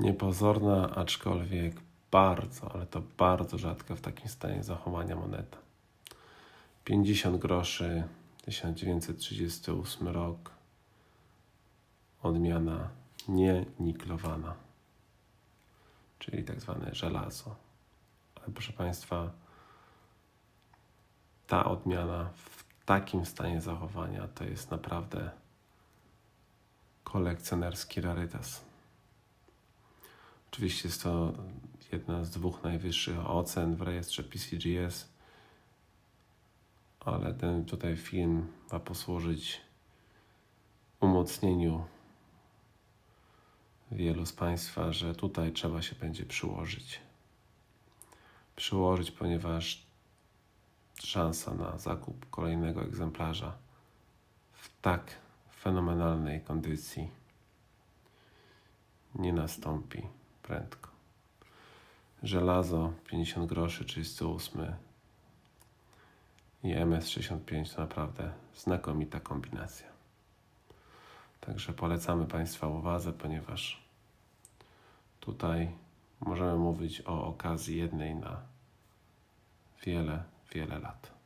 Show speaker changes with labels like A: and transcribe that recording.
A: Niepozorna, aczkolwiek bardzo, ale to bardzo rzadka w takim stanie zachowania moneta. 50 groszy, 1938 rok. Odmiana nieniklowana, czyli tak zwane żelazo. Ale proszę Państwa, ta odmiana w takim stanie zachowania to jest naprawdę kolekcjonerski rarytas. Oczywiście jest to jedna z dwóch najwyższych ocen w rejestrze PCGS, ale ten tutaj film ma posłużyć umocnieniu wielu z Państwa, że tutaj trzeba się będzie przyłożyć. Przyłożyć, ponieważ szansa na zakup kolejnego egzemplarza w tak fenomenalnej kondycji nie nastąpi prędko. Żelazo 50 groszy 38 i MS65 to naprawdę znakomita kombinacja. Także polecamy Państwa uwadze, ponieważ tutaj możemy mówić o okazji jednej na wiele, wiele lat.